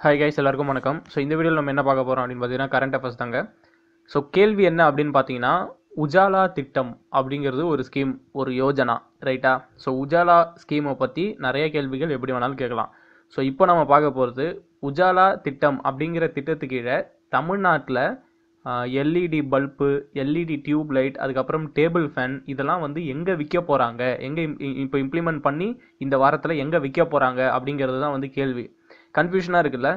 Hi guys எல்லாருக்கும் வணக்கம். So இந்த வீடியோவில் நம்ம என்ன பார்க்க போகிறோம் அப்படின்னு பார்த்தீங்கன்னா கரண்ட் அஃபேர்ஸ் தாங்க. ஸோ கேள்வி என்ன அப்படின்னு பார்த்தீங்கன்னா உஜாலா திட்டம் அப்படிங்கிறது ஒரு ஸ்கீம் ஒரு யோஜனா ரைட்டா ஸோ உஜாலா ஸ்கீமை பற்றி நிறைய கேள்விகள் எப்படி வேணாலும் கேட்கலாம். ஸோ இப்போ நம்ம பார்க்க போகிறது உஜாலா திட்டம் அப்படிங்கிற திட்டத்துக்கு கீழே தமிழ்நாட்டில் LED bulb LED tube light அதுக்கப்புறம் டேபிள் ஃபேன் இதெல்லாம் வந்து எங்கே விற்க போகிறாங்க எங்கே இப்போ இம்ப்ளிமெண்ட் பண்ணி இந்த வாரத்தில் எங்கே விற்க போகிறாங்க அப்படிங்கிறது தான் வந்து கேள்வி. கன்ஃபியூஷனாக இருக்குல்ல?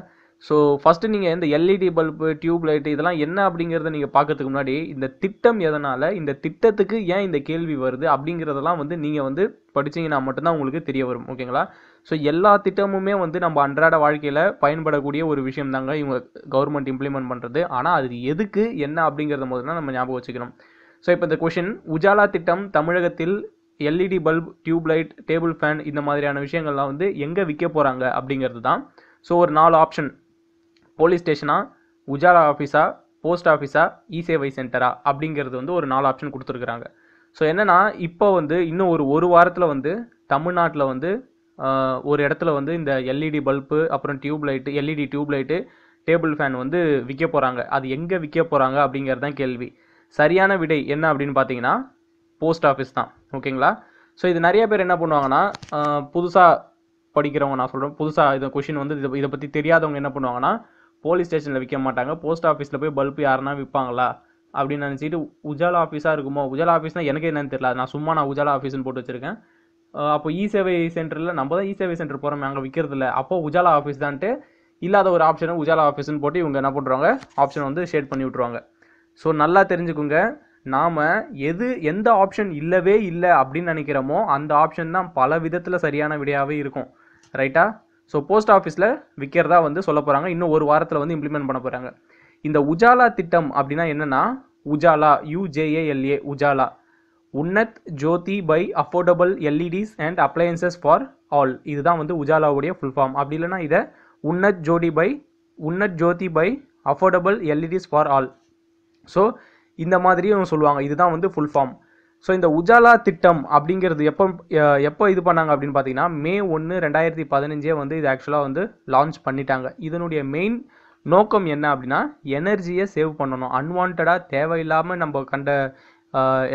ஸோ ஃபஸ்ட்டு நீங்கள் இந்த எல்இடி பல்பு டியூப் லைட் இதெல்லாம் என்ன அப்படிங்கிறத நீங்கள் பார்க்கறதுக்கு முன்னாடி இந்த திட்டம் எதனால் இந்த திட்டத்துக்கு ஏன் இந்த கேள்வி வருது அப்படிங்கிறதெல்லாம் வந்து நீங்கள் வந்து படிச்சீங்கன்னா மட்டும்தான் உங்களுக்கு தெரிய வரும். ஓகேங்களா ஸோ எல்லா திட்டமுமே வந்து நம்ம அன்றாட வாழ்க்கையில் பயன்படக்கூடிய ஒரு விஷயம் தாங்க இவங்க கவர்மெண்ட் இம்ப்ளிமெண்ட் பண்ணுறது ஆனால் அது எதுக்கு என்ன அப்படிங்கிறத முதல்ல நம்ம ஞாபகம் வச்சுக்கணும். ஸோ இப்போ இந்த கொஷின் உஜாலா திட்டம் தமிழகத்தில் LED bulb tube light table fan இந்த மாதிரியான விஷயங்கள்லாம் வந்து எங்கே விற்க போகிறாங்க அப்படிங்கிறது தான் ஸோ ஒரு நாலு ஆப்ஷன் போலீஸ் ஸ்டேஷனா உஜாலா ஆஃபீஸா போஸ்ட் ஆஃபீஸா இ சேவை சென்டரா அப்படிங்கிறது வந்து ஒரு நாலு ஆப்ஷன் கொடுத்துருக்குறாங்க. ஸோ என்னென்னா இப்போ வந்து இன்னும் ஒரு ஒரு வாரத்தில் வந்து தமிழ்நாட்டில் வந்து ஒரு இடத்துல வந்து இந்த எல்இடி பல்பு அப்புறம் tube light LED tube light table fan வந்து விற்க போகிறாங்க அது எங்கே விற்க போகிறாங்க அப்படிங்கிறது தான் கேள்வி. சரியான விடை என்ன அப்படின்னு பார்த்தீங்கன்னா போஸ்ட் ஆஃபீஸ் தான். ஓகேங்களா ஸோ இது நிறைய பேர் என்ன பண்ணுவாங்கன்னா புதுசாக படிக்கிறவங்க நான் சொல்கிறேன் புதுசாக இந்த கொஷின் வந்து இதை இதை பற்றி தெரியாதவங்க என்ன பண்ணுவாங்கன்னா போலீஸ் ஸ்டேஷனில் விற்க மாட்டாங்க. போஸ்ட் ஆஃபீஸில் போய் பல்ப் யாருன்னா விற்பாங்களா அப்படின்னு நினச்சிட்டு உஜாலா ஆஃபீஸாக இருக்குமோ? உஜாலா ஆஃபீஸ்னால் எனக்கு என்னன்னு தெரியல. நான் சும்மா நான் உஜாலா ஆஃபீஸ்னு போட்டு வச்சுருக்கேன். அப்போ இ சேவை சென்டரில் நம்ம தான் இ சேவை சென்டர் போகிறோம் அங்கே விற்கிறதில்ல அப்போ உஜாலா ஆஃபீஸ் தான்ட்டு இல்லாத ஒரு ஆப்ஷனை உஜாலா ஆஃபீஸ்னு போட்டு இவங்க என்ன பண்ணுறாங்க ஆப்ஷனை வந்து ஷேட் பண்ணி விட்ருவாங்க ஸோ நல்லா தெரிஞ்சுக்குங்க. நாம் எது எந்த ஆப்ஷன் இல்லவே இல்லை அப்படின்னு நினைக்கிறோமோ அந்த ஆப்ஷன் தான் பல விதத்தில் சரியான விடையாகவே இருக்கும். ரைட்டா? ஸோ போஸ்ட் ஆஃபீஸில் விற்கிறதா வந்து சொல்ல போகிறாங்க இன்னும் ஒரு வாரத்தில் வந்து இம்ப்ளிமெண்ட் பண்ண போகிறாங்க இந்த உஜாலா திட்டம் அப்படின்னா என்னென்னா Ujala U J A L A Ujala. Unnat Jyoti by affordable LEDs and appliances for all. இதுதான் வந்து உஜாலாவுடைய ஃபுல் ஃபார்ம் அப்படி இல்லைன்னா இதை Unnat Jyoti by Unnat Jyoti by affordable LEDs for all. So இந்த மாதிரியும் சொல்லுவாங்க. இதுதான் வந்து ஃபுல் ஃபார்ம் ஸோ இந்த உஜாலா திட்டம் அப்படிங்கிறது எப்போ எப்போ இது பண்ணாங்க அப்படின்னு பார்த்தீங்கன்னா மே ஒன்று ரெண்டாயிரத்தி பதினஞ்சே வந்து இது ஆக்சுவலாக வந்து லான்ச் பண்ணிட்டாங்க. இதனுடைய மெயின் நோக்கம் என்ன அப்படின்னா எனர்ஜியை சேவ் பண்ணணும். அன்வான்டாக தேவையில்லாமல் நம்ம கண்ட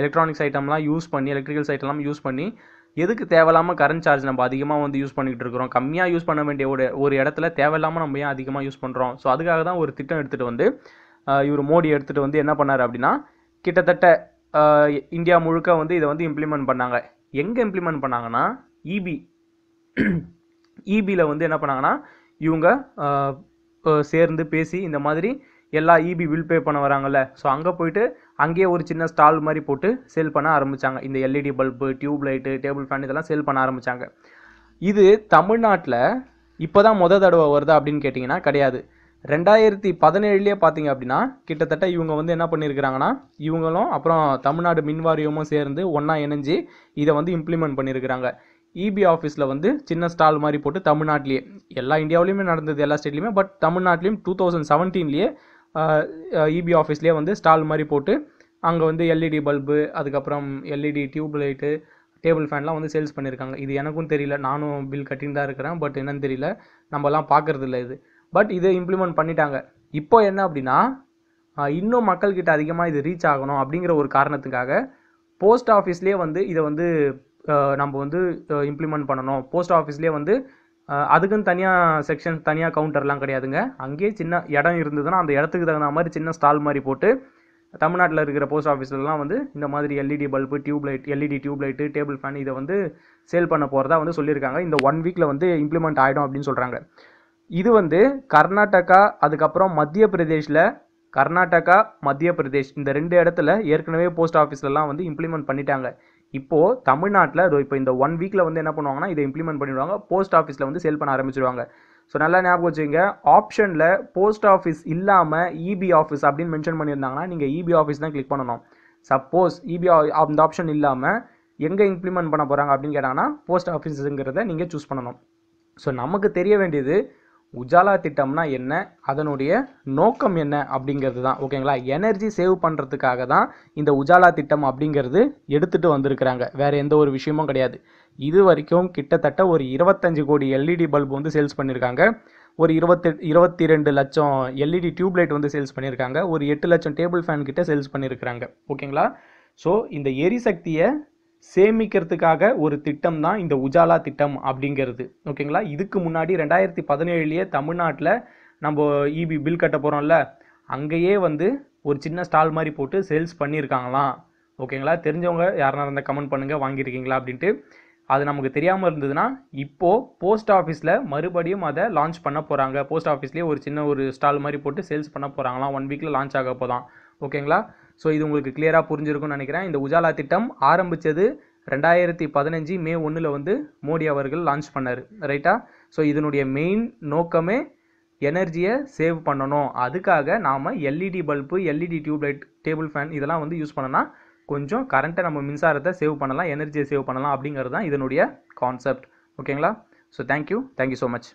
எலக்ட்ரானிக்ஸ் ஐட்டம்லாம் யூஸ் பண்ணி எலக்ட்ரிக்கல்ஸ் ஐட்டம்லாம் யூஸ் பண்ணி எதுக்கு தேவையில்லாமல் கரண்ட் சார்ஜ் நம்ம அதிகமாக வந்து யூஸ் பண்ணிகிட்டு இருக்கிறோம்? கம்மியாக யூஸ் பண்ண வேண்டிய ஒரு ஒரு இடத்துல தேவையில்லாமல் நம்ம ஏன் அதிகமாக யூஸ் பண்ணுறோம் ஸோ அதுக்காக தான் ஒரு திட்டம் எடுத்துகிட்டு வந்து இவர் மோடி எடுத்துகிட்டு வந்து என்ன பண்ணார் அப்படின்னா கிட்டத்தட்ட இந்தியா முழுக்க வந்து இதை வந்து இம்ப்ளிமெண்ட் பண்ணாங்க. எங்கே இம்ப்ளிமெண்ட் பண்ணாங்கன்னா இபி இபியில் வந்து என்ன பண்ணாங்கன்னா இவங்க சேர்ந்து பேசி இந்த மாதிரி எல்லா இபி பில் பே பண்ண வராங்கல்ல. ஸோ அங்கே போயிட்டு அங்கேயே ஒரு சின்ன ஸ்டால் மாதிரி போட்டு சேல் பண்ண ஆரம்பித்தாங்க இந்த LED bulb tube light table fan இதெல்லாம் சேல் பண்ண ஆரம்பித்தாங்க இது தமிழ்நாட்டில் இப்போ தான் மொதல் தடவை வருதா அப்படின்னு கேட்டிங்கன்னா கிடையாது. ரெண்டாயிரத்தி பதினேழுலேயே பார்த்தீங்க அப்படின்னா கிட்டத்தட்ட இவங்க வந்து என்ன பண்ணியிருக்கிறாங்கன்னா இவங்களும் அப்புறம் தமிழ்நாடு மின் வாரியமும் சேர்ந்து ஒன்றா இணைஞ்சு இதை வந்து இம்ப்ளிமெண்ட் பண்ணியிருக்கிறாங்க இபி ஆஃபீஸில் வந்து சின்ன ஸ்டால் மாதிரி போட்டு தமிழ்நாட்டிலேயே எல்லா இந்தியாவிலையுமே நடந்தது எல்லா ஸ்டேட்லையுமே பட் தமிழ்நாட்டிலையும் டூ தௌசண்ட் செவன்டீன்லேயே இபி ஆஃபீஸ்லேயே வந்து ஸ்டால் மாதிரி போட்டு அங்கே வந்து எல்இடி பல்பு அதுக்கப்புறம் எல்இடி டியூப் லைட்டு டேபிள் ஃபேன்லாம் வந்து சேல்ஸ் பண்ணியிருக்காங்க இது எனக்கும் தெரியல நானும் பில் கட்டின்னு தான் இருக்கிறேன் பட் என்னன்னு தெரியல நம்மலாம் பார்க்குறது இல்லை இது. பட் இதை இம்ப்ளிமெண்ட் பண்ணிட்டாங்க. இப்போ என்ன அப்படின்னா இன்னும் மக்கள்கிட்ட அதிகமாக இது ரீச் ஆகணும் அப்படிங்கிற ஒரு காரணத்துக்காக போஸ்ட் ஆஃபீஸ்லேயே வந்து இதை வந்து நம்ம வந்து இம்ப்ளிமெண்ட் பண்ணணும். போஸ்ட் ஆஃபீஸ்லேயே வந்து அதுக்குன்னு தனியாக செக்ஷன் தனியாக கவுண்டர்லாம் கிடையாதுங்க. அங்கேயே சின்ன இடம் இருந்ததுன்னா அந்த இடத்துக்கு தகுந்த மாதிரி சின்ன ஸ்டால் மாதிரி போட்டு தமிழ்நாட்டில் இருக்கிற போஸ்ட் ஆஃபீஸ்லலாம் வந்து இந்த மாதிரி LED bulb tube light LED tube light table fan இதை வந்து சேல் பண்ண போகிறதா வந்து சொல்லியிருக்காங்க. இந்த ஒன் வீக்கில் வந்து இம்ப்ளிமெண்ட் ஆகிடும் அப்படின்னு சொல்கிறாங்க இது வந்து கர்நாடகா அதுக்கப்புறம் மத்திய பிரதேஷில் கர்நாடகா மத்திய பிரதேஷ் இந்த ரெண்டு இடத்துல ஏற்கனவே போஸ்ட் ஆஃபீஸ்லலாம் வந்து இம்ப்ளிமெண்ட் பண்ணிட்டாங்க. இப்போது தமிழ்நாட்டில் இப்போ இந்த ஒன் வீக்கில் வந்து என்ன பண்ணுவாங்கன்னா இதை இம்ப்ளிமெண்ட் பண்ணிடுவாங்க. போஸ்ட் ஆஃபீஸில் வந்து சேல் பண்ண ஆரம்பிச்சிடுவாங்க ஸோ நல்லா ஞாபகம் வச்சுங்க ஆப்ஷனில் போஸ்ட் ஆஃபீஸ் இல்லாமல் இபி ஆஃபீஸ் அப்படின்னு மென்ஷன் பண்ணியிருந்தாங்கன்னா நீங்கள் இபி ஆஃபீஸ் தான் கிளிக் பண்ணணும். சப்போஸ் இபி அந்த ஆப்ஷன் இல்லாமல் எங்கே இம்ப்ளிமெண்ட் பண்ண போகிறாங்க அப்படின்னு கேட்டாங்கன்னா போஸ்ட் ஆஃபீஸுங்கிறத நீங்கள் சூஸ் பண்ணணும். ஸோ நமக்கு தெரிய வேண்டியது உஜாலா திட்டம்னா என்ன? அதனுடைய நோக்கம் என்ன அப்படிங்கிறது தான். ஓகேங்களா? எனர்ஜி சேவ் பண்ணுறதுக்காக தான் இந்த உஜாலா திட்டம் அப்படிங்கிறது எடுத்துகிட்டு வந்திருக்கிறாங்க. வேறு எந்த ஒரு விஷயமும் கிடையாது. இது வரைக்கும் கிட்டத்தட்ட ஒரு இருபத்தஞ்சு கோடி எல்இடி பல்ப் வந்து சேல்ஸ் பண்ணியிருக்காங்க ஒரு இருபத்தி இருபத்தி ரெண்டு லட்சம் எல்இடி டியூப் லைட் வந்து சேல்ஸ் பண்ணியிருக்காங்க ஒரு எட்டு லட்சம் டேபிள் ஃபேன் கிட்ட சேல்ஸ் பண்ணியிருக்கிறாங்க ஓகேங்களா? ஸோ இந்த எரிசக்தியை சேமிக்கிறதுக்காக ஒரு திட்டம் தான் இந்த உஜாலா திட்டம் அப்படிங்கிறது. ஓகேங்களா? இதுக்கு முன்னாடி ரெண்டாயிரத்தி பதினேழுலேயே தமிழ்நாட்டில் நம்ம இபி பில் கட்ட போகிறோம்ல அங்கேயே வந்து ஒரு சின்ன ஸ்டால் மாதிரி போட்டு சேல்ஸ் பண்ணியிருக்காங்களாம். ஓகேங்களா? தெரிஞ்சவங்க யாருனா இருந்தால் கமெண்ட் பண்ணுங்கள் வாங்கியிருக்கீங்களா அப்படின்ட்டு. அது நமக்கு தெரியாமல் இருந்ததுன்னா இப்போது போஸ்ட் ஆஃபீஸில் மறுபடியும் அதை லான்ச் பண்ண போகிறாங்க போஸ்ட் ஆஃபீஸ்லேயே ஒரு சின்ன ஒரு ஸ்டால் மாதிரி போட்டு சேல்ஸ் பண்ண போகிறாங்களாம் ஒன் வீக்கில் லான்ச் ஆக போதான். ஓகேங்களா? ஸோ இது உங்களுக்கு கிளியராக புரிஞ்சிருக்கும்னு நினைக்கிறேன். இந்த உஜாலா திட்டம் ஆரம்பித்தது ரெண்டாயிரத்தி பதினஞ்சு மே ஒன்றில் வந்து மோடி அவர்கள் லான்ச் பண்ணார். ரைட்டா ஸோ இதனுடைய மெயின் நோக்கமே எனர்ஜியை சேவ் பண்ணணும். அதுக்காக நாம் LED bulb LED tube light table fan இதெல்லாம் வந்து யூஸ் பண்ணனா கொஞ்சம் கரண்ட்டை நம்ம மின்சாரத்தை சேவ் பண்ணலாம் எனர்ஜியை சேவ் பண்ணலாம் அப்படிங்கிறது தான் இதனுடைய கான்செப்ட் ஓகேங்களா so thank you thank you so much